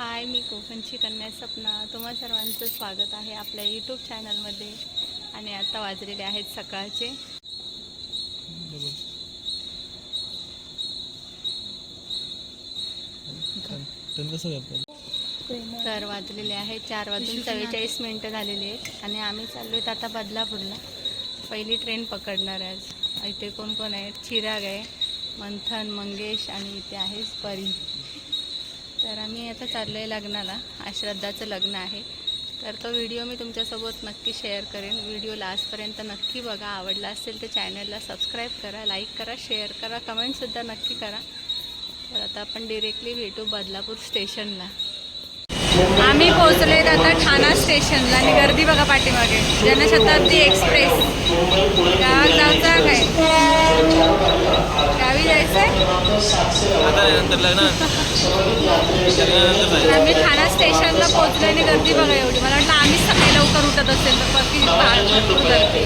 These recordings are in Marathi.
हाय मी कोकणची कन्या सपना. तुम्हा सर्वांचं स्वागत आहे आपल्या यूट्यूब चॅनलमध्ये आणि आता वाजलेले आहेत सकाळचे. तर वाजलेले आहेत चार वाजून चव्वेचाळीस मिनटं झालेली आहेत. आणि आम्ही चाललो आहेत आता बदलापूरला. पहिली ट्रेन पकडणार आहे आज. इथे कोण कोण आहेत? चिराग आहे मंथन मंगेश आणि इथे आहे परी. तर आम्ही आता चाललो आहे लग्नाला आश्रद्धाचं श्रद्धाचं लग्न आहे. तर तो व्हिडिओ मी तुमच्यासोबत नक्की शेअर करेन. व्हिडिओ लास्टपर्यंत नक्की बघा. आवडला असेल तर चॅनलला सबस्क्राईब करा लाईक करा शेअर करा कमेंटसुद्धा नक्की करा. तर आता आपण डिरेक्टली भेटू बदलापूर स्टेशनला. आम्ही पोहोचलोय आता ठाणा स्टेशनला. आणि गर्दी बघा पाठीमागे. जनशताब्दी एक्सप्रेस. गावात जायचा काय? गावी जायचंय? आम्ही ठाणा स्टेशनला पोहोचलो आणि गर्दी बघा एवढी. मला वाटलं आम्हीच सकाळी लवकर उठत असेल तर बाकी भरपूर गर्दी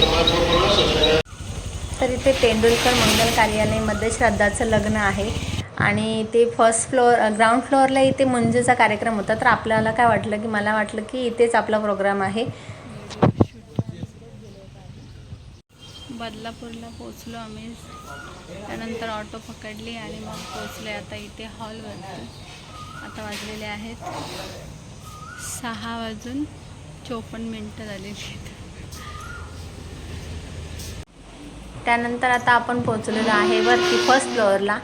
तर इथे तेंडुलकर मंगल कार्यालयमध्ये श्रद्धाचं लग्न आहे. आणि ते फर्स्ट फ्लोअर ग्राउंड फ्लोअरला इथे मुंजेचा कार्यक्रम होता. तर आपल्याला काय वाटलं की मला वाटलं की इथेच आपला प्रोग्राम आहे. बदलापूरला पोचलो आम्ही. त्यानंतर ऑटो पकडली आणि मग पोचले आता इथे हॉलवरती. आता वाजलेले आहेत सहा वाजून चोपन्न मिनटं झालेली आहेत. त्यानंतर आता आपण पोचलेलो आहे वरती फर्स्ट फ्लोअरला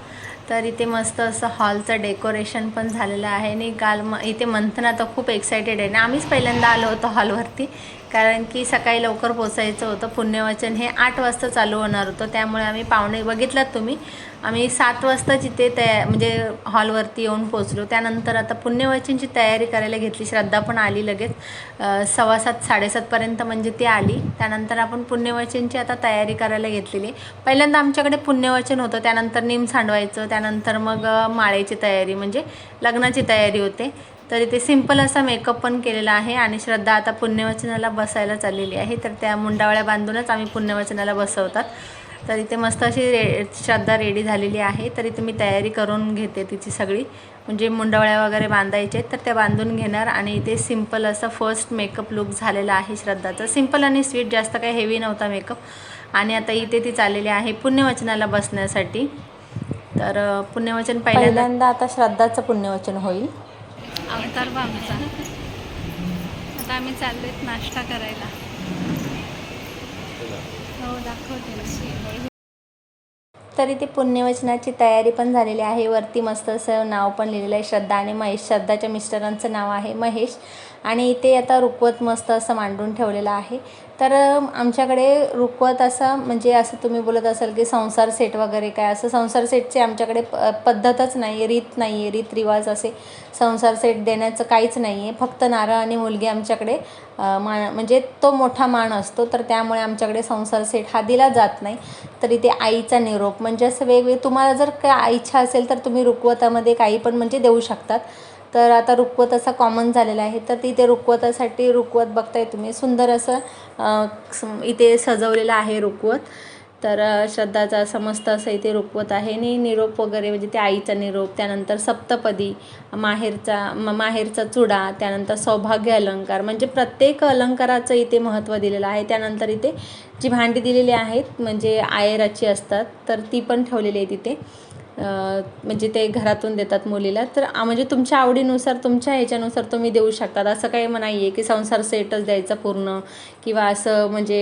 तर इथे मस्त असं हॉलचं डेकोरेशन पण झालेलं आहे. आणि काल म इथे मंथना तर खूप एक्सायटेड आहे. ना आम्हीच पहिल्यांदा आलो होतो हॉलवरती कारण की सकाळी लवकर पोचायचं होतं. पुण्यवचन हे आठ वाजता चालू होणार होतं. त्यामुळे आम्ही पाहुणे बघितलात तुम्ही. आम्ही सात वाजता जिथे तया म्हणजे हॉलवरती येऊन पोचलो त्यानंतर आता पुण्यवचनची तयारी करायला घेतली. श्रद्धा पण आली लगेच. सव्वा सात साडेसातपर्यंत म्हणजे ती आली. त्यानंतर आपण पुण्यवचनची आता तयारी करायला घेतलेली. पहिल्यांदा आमच्याकडे पुण्यवचन होतं. त्यानंतर निम सांडवायचं. त्यानंतर मग माळेची तयारी म्हणजे लग्नाची तयारी होते. तर इथे सिंपल असा मेकअप पण केलेला आहे आणि श्रद्धा आता पुण्यवचनाला बसायला चाललेली आहे. तर त्या मुंडावळ्या बांधूनच आम्ही पुण्यवचनाला बसवतात. तर इथे मस्त अशी रे श्रद्धा रेडी झालेली आहे. तर इथे मी तयारी करून घेते तिची सगळी. म्हणजे मुंडवळ्या वगैरे बांधायचे आहेत, तर त्या बांधून घेणार आणि इथे सिंपल असा फर्स्ट मेकअप लुक झालेला आहे श्रद्धाचा. सिंपल आणि स्वीट जास्त काही हेवी नव्हता मेकअप आणि आता इथे ती चाललेली आहे पुण्यवचनाला बसण्यासाठी. तर पुण्यवचन पहिल्यांदा आता श्रद्धाचं पुण्यवचन होईल. अवतार बा आता आम्ही चाललोय नाश्ता करायला. हो दाखवते तर इथे पुण्यवचनाची तयारी पण झालेली आहे. वरती मस्त असं नाव पण लिहिलेलं आहे श्रद्धा आणि महेश. श्रद्धाच्या मिस्टरांचं नाव आहे महेश. आणि इथे आता रुकवत मस्त असं मांडून ठेवलेलं आहे. तर आमच्याकडे रुकवत असा म्हणजे असं तुम्ही बोलत असाल की संसार सेट वगैरे काय असं संसार सेटचे आमच्याकडे प पद्धतच नाही आहे रीत नाही आहे रीतरिवाज असे संसार सेट देण्याचं काहीच नाही आहे फक्त नारळ आणि मुलगी आमच्याकडे मान म्हणजे तो मोठा मान असतो तर त्यामुळे आमच्याकडे संसार सेट हा दिला जात नाही. तर इथे आईचा निरोप म्हणजे असं वेगवेगळे तुम्हाला जर काय इच्छा असेल तर तुम्ही रुकवतामध्ये काही पण म्हणजे देऊ शकतात. तर आता रुकवत असा कॉमन झालेला आहे तर तिथे रुकवतासाठी रुकवत बघताय तुम्ही सुंदर असं इथे सजवलेलं आहे रुकवत तर श्रद्धाचा समस्त असं इथे रुकवत आहे. आणि निरोप वगैरे म्हणजे ते आईचा निरोप त्यानंतर सप्तपदी माहेरचा म माहेरचा चुडा त्यानंतर सौभाग्य अलंकार. म्हणजे प्रत्येक अलंकाराचं इथे महत्त्व दिलेलं आहे. त्यानंतर इथे जी भांडी दिलेली आहेत म्हणजे आयराची असतात तर ती पण ठेवलेली आहे तिथे म्हणजे ते घरातून देतात मुलीला. तर म्हणजे तुमच्या आवडीनुसार तुमच्या ह्याच्यानुसार तुम्ही देऊ शकतात. असं काही नाही आहे की संसार सेटच द्यायचा पूर्ण. किंवा असं म्हणजे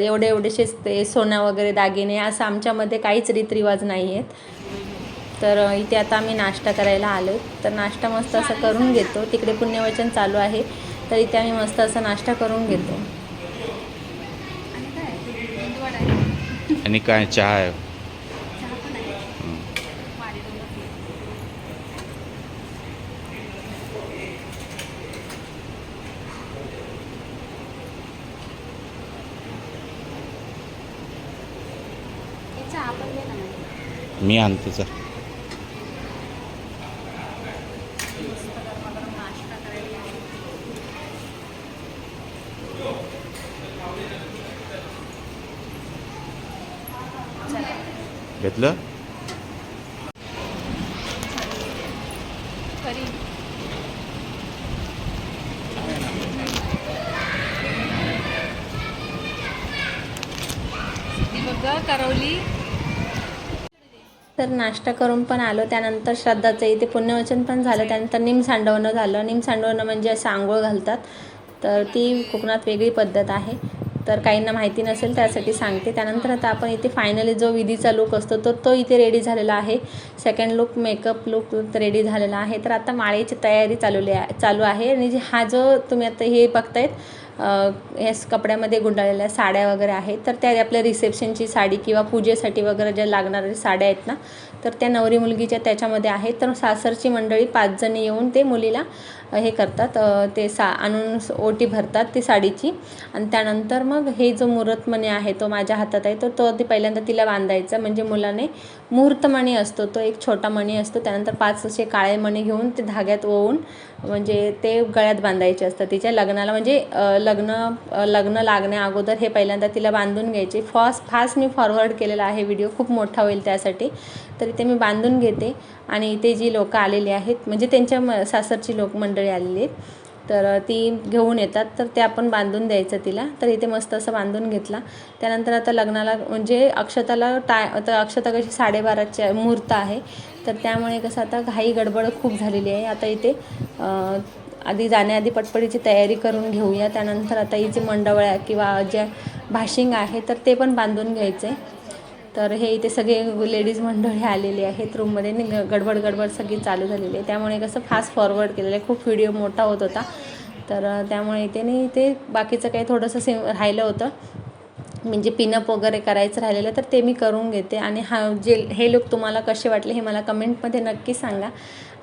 एवढे एवढेसेच ते सोनं वगैरे दागिने असं आमच्यामध्ये काहीच रीतरिवाज नाही आहेत तर इथे आता आम्ही नाश्ता करायला आलो तर नाश्ता मस्त असं करून घेतो. तिकडे पुण्यवचन चालू आहे. तर इथे आम्ही मस्त असं नाश्ता करून घेतो. आणि काय? चहा आहे. मी आणतो सर घेतलं? करौली तर नाश्ता करून पण आलो. त्यानंतर श्रद्धाचं इथे पुण्यवचन पण झालं. त्यानंतर निम सांडवणं झालं. निम सांडवणं म्हणजे असं आंघोळ घालतात. तर ती कोकणात वेगळी पद्धत आहे. तर काहींना माहिती नसेल त्यासाठी सांगते. त्यानंतर आता आपण इथे फायनली जो विधीचा लुक असतो तो तो इथे रेडी झालेला आहे. Second look makeup look ready झालेला आहे. तर आता माळेची तयारी चालवली आहे चालू आहे. आणि जे हा जो तुम्ही आता हे बघतायत या कपड्यामध्ये गुंडाळलेल्या साड्या वगैरे आहेत. तर त्या आपल्या रिसेप्शनची साडी किंवा पूजेसाठी वगैरे ज्या लागणाऱ्या साड्या आहेत ना तर त्या नवरी मुलगीच्या त्याच्यामध्ये आहेत तर सासरची मंडळी पाच जणी येऊन ते मुलीला हे करतात ते सा आणून ओटी भरतात ती साडीची. आणि त्यानंतर मग हे जो मुहूर्तमणी आहे तो माझ्या हातात आहे तर तो ते पहिल्यांदा तिला बांधायचा. म्हणजे मुलाने मुहूर्तमणी असतो तो एक छोटा मणी असतो. त्यानंतर पाच असे काळे मणी घेऊन ते धाग्यात ओवून म्हणजे ते गळ्यात बांधायचे असतात तिच्या लग्नाला. म्हणजे लग्न लग्न लागण्या अगोदर हे पहिल्यांदा तिला बांधून घ्यायचे. फास्ट फास्ट मी फॉरवर्ड केलेला आहे व्हिडिओ खूप मोठा होईल त्यासाठी. तर इथे मी बांधून घेते. आणि इथे जी लोकं आलेली आहेत म्हणजे त्यांच्या म सासरची लोक मंडळी आलेली आहेत. तर ती घेऊन येतात. तर ते आपण बांधून द्यायचं तिला. तर इथे मस्त असं बांधून घेतला. त्यानंतर आता लग्नाला म्हणजे अक्षताला टाय आता अक्षता कशी साडेबाराच्या मुहूर्त आहे. तर त्यामुळे कसं आता घाई गडबड खूप झालेली आहे. आता इथे आधी जाण्याआधी पटपटीची तयारी करून घेऊया. त्यानंतर आता हिचे मंडवळ्या किंवा ज्या भाशिंग आहे तर ते पण बांधून घ्यायचे तर हे इथे सगळे लेडीज मंडळी आलेली आहेत. रूममध्ये ग- गडबड गडबड सगळी चालू झालेली आहे. त्यामुळे कसं फास्ट फॉरवर्ड केलेलं आहे. खूप व्हिडिओ मोठा होत होता. तर त्यामुळे इथे नाही इथे बाकीचं काही थोडंसं सेम राहिलं होतं. म्हणजे पिनअप वगैरे करायचं राहिलेलं तर ते मी करून घेते. आणि हा जे हे लुक तुम्हाला कसे वाटले हे मला कमेंटमध्ये नक्की सांगा.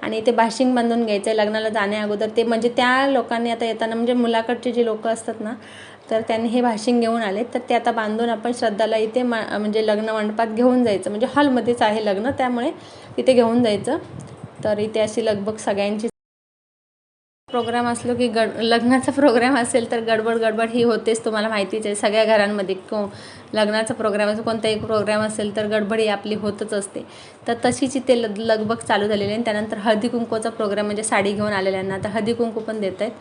आणि ते भाशिंग बांधून घ्यायचं आहे लग्नाला जाण्या अगोदर. ते म्हणजे त्या लोकांनी आता येताना म्हणजे मुलाकडचे जे लोक असतात ना तर त्यांनी हे भाषण घेऊन आले. तर ते आता बांधून आपण श्रद्धाला इथे मा म्हणजे लग्न मंडपात घेऊन जायचं. म्हणजे हॉलमध्येच आहे लग्न त्यामुळे तिथे घेऊन जायचं. तर इथे अशी लगबग सगळ्यांची प्रोग्राम असलो की गड लग्नाचा प्रोग्राम असेल तर गडबड गडबड ही होतेच तुम्हाला माहितीच आहे. सगळ्या घरांमध्ये को लग्नाचा प्रोग्राम असेल कोणताही प्रोग्राम असेल तर गडबड ही आपली होतच असते. तर तशीच इथे लग लगबग चालू झालेली आहे आणि त्यानंतर हळदी कुंकूचा प्रोग्राम म्हणजे साडी घेऊन आलेल्यांना आता हळदी कुंकू पण देत आहेत.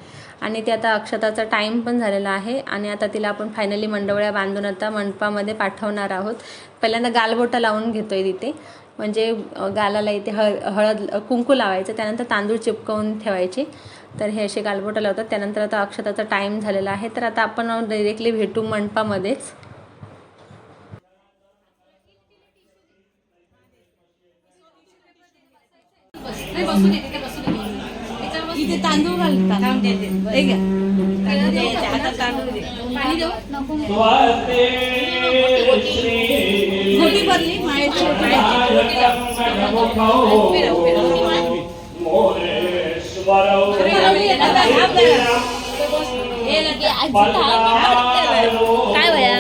आणि ते आता अक्षताचा टाईम पण झालेला आहे आणि आता तिला आपण फायनली मंडवळ्या बांधून आता मंडपामध्ये पाठवणार आहोत. पहिल्यांदा गालबोटा लावून घेतो आहे तिथे. म्हणजे गालाला इथे हळ हळद कुंकू लावायचं त्यानंतर तांदूळ चिपकवून ठेवायचे. तर हे असे गालबोटं लावतात. त्यानंतर आता अक्षताचा टाईम झालेला आहे. तर आता आपण डायरेक्टली भेटू मंडपामध्येच. तांदूळ घालतात. काय वया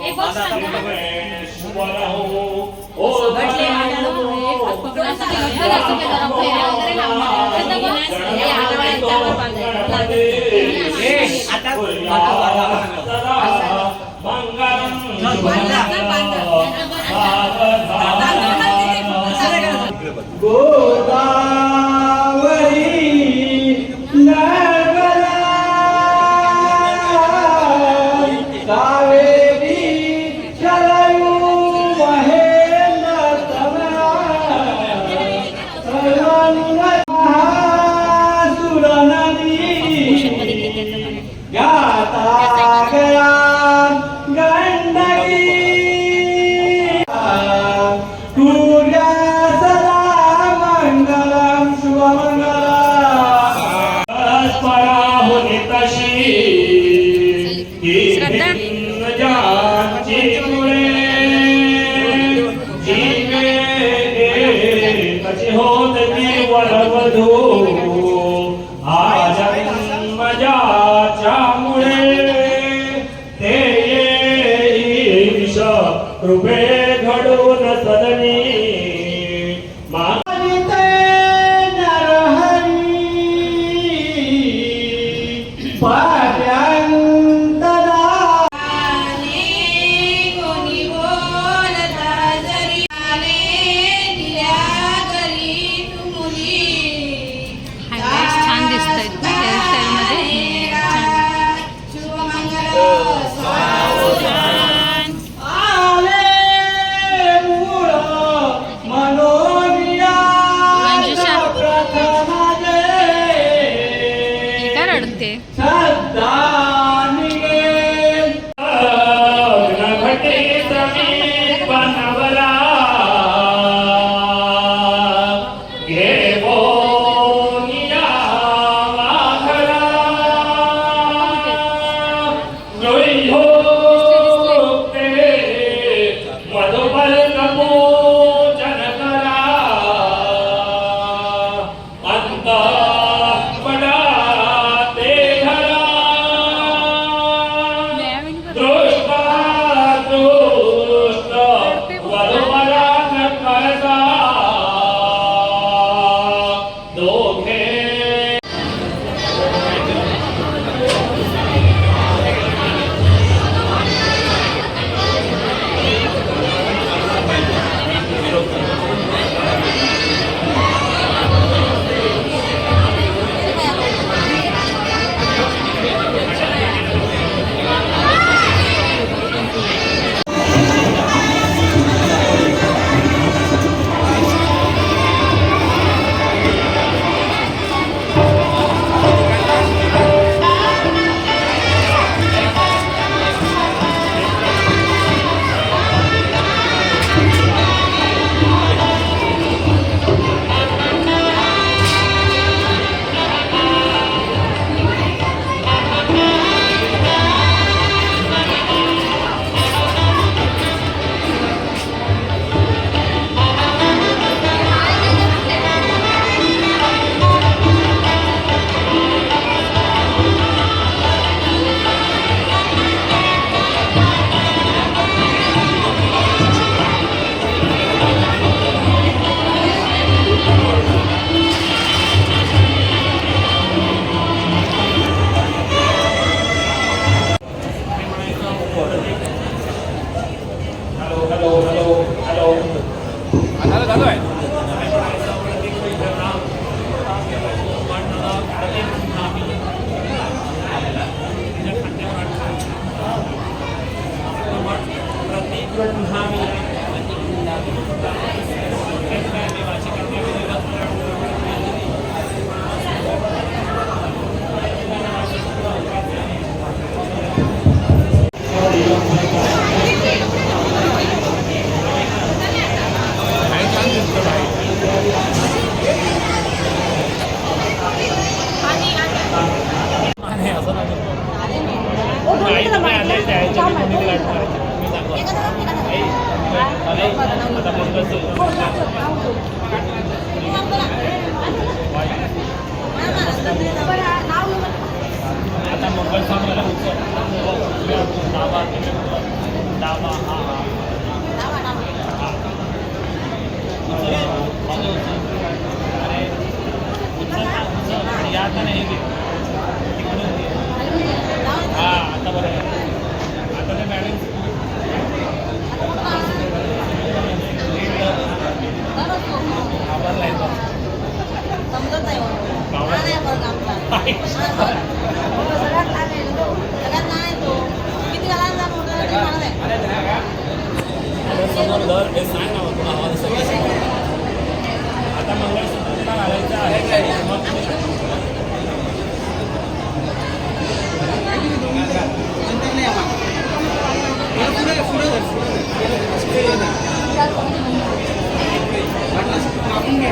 हे बघ सांगा. भटले давай. माहिती आता मोबाईल सांगायला डावा डावा हा हा अरे याद नाही समजत नाही आता मंगळसूत्रला घालायचं आहे. काय ఓకే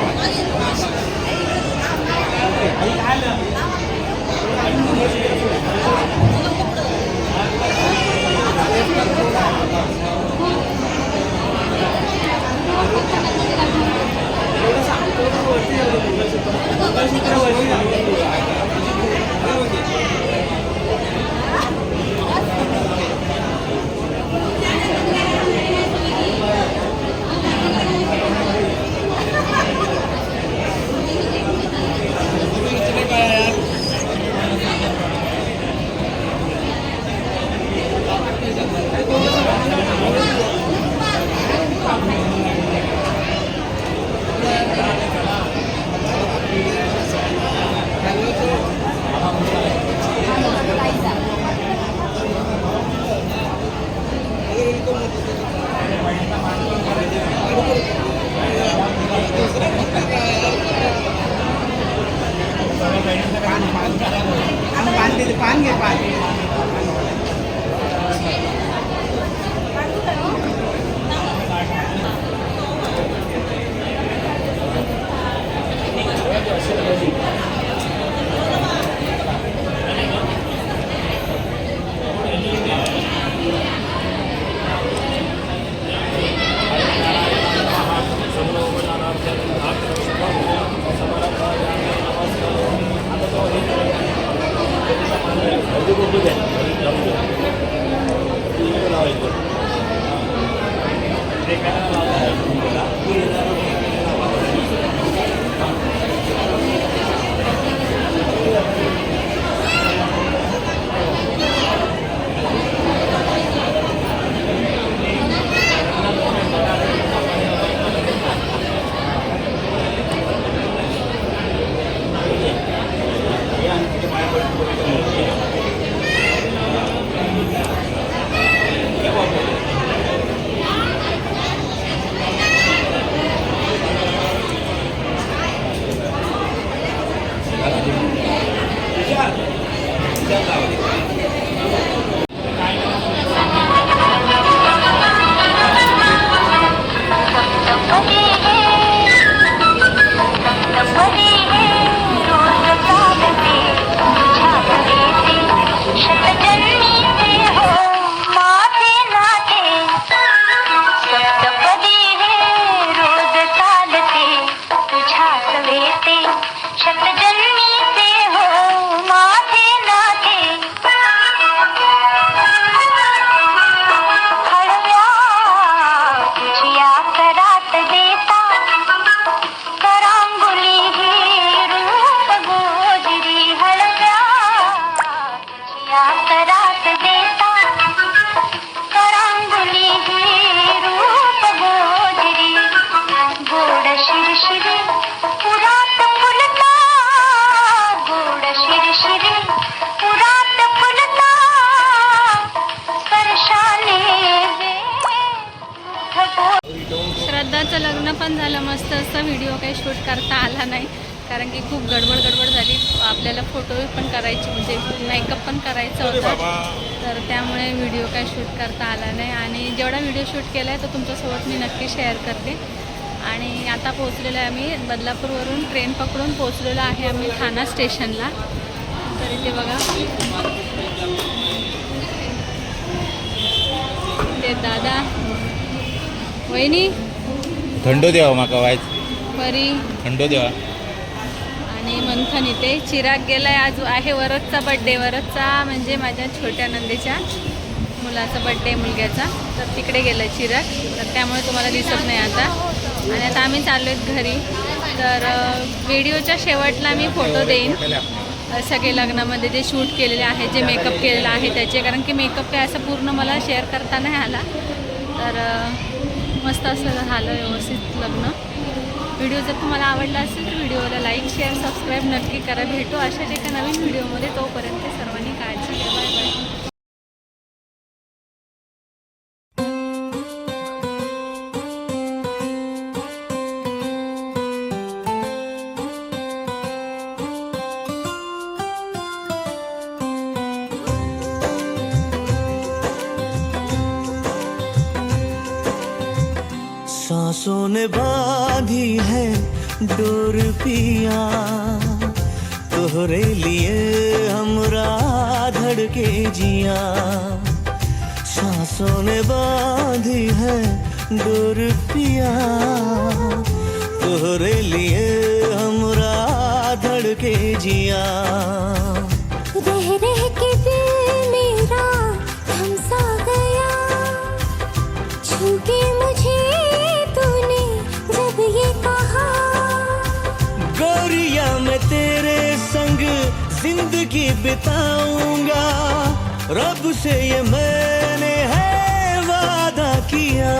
पण झालं मस्त असं व्हिडिओ काही शूट करता आला नाही. कारण की खूप गडबड गडबड झाली. आपल्याला फोटो पण करायची म्हणजे मेकअप पण करायचा होता. तर त्यामुळे व्हिडिओ काही शूट करता आला नाही. आणि जेवढा व्हिडिओ शूट केला आहे तो तुमच्यासोबत मी नक्की शेअर करते. आणि आता पोहोचलेलो आहे आम्ही बदलापूरवरून. ट्रेन पकडून पोहोचलेलो आहे आम्ही ठाणा स्टेशनला तर इथे बघा. ते दादा वहिनी. थंडो देवा म्हाका वायच परी. थंडो देवा. आणि मंथन इथे. चिराग गेलाय आज आहे वरदचा बड्डे वरदचा म्हणजे माझ्या छोट्या नंदेच्या मुलाचा बड्डे मुलग्याचा. तर तिकडे गेला चिराग. तर त्यामुळे तुम्हाला दिसत नाही आता. आणि आता आम्ही चाललो आहेत घरी. तर व्हिडिओच्या शेवटला मी फोटो देईन. सगळे लग्नामध्ये जे शूट केलेले आहे जे मेकअप केलेलं आहे त्याचे. कारण की मेकअप काय असं पूर्ण मला शेअर करता नाही आला. तर मस्त असं झालं व्यवस्थित लग्न. व्हिडिओ जर तुम्हाला आवडला असेल तर व्हिडिओला लाईक शेअर सबस्क्राईब नक्की करा. भेटू अशाच एका नवीन व्हिडिओमध्ये. तोपर्यंत सर्वांनी काळजी घ्या. बांधी है डोर पिया। तोहरे लिए हमरा धड़के जिया। सांसों ने बांधी है डोर पिया। तोहरे लिए हमरा धड़के जिया। जिंदगी बिताऊंगा। रब से ये मैंने है वादा किया।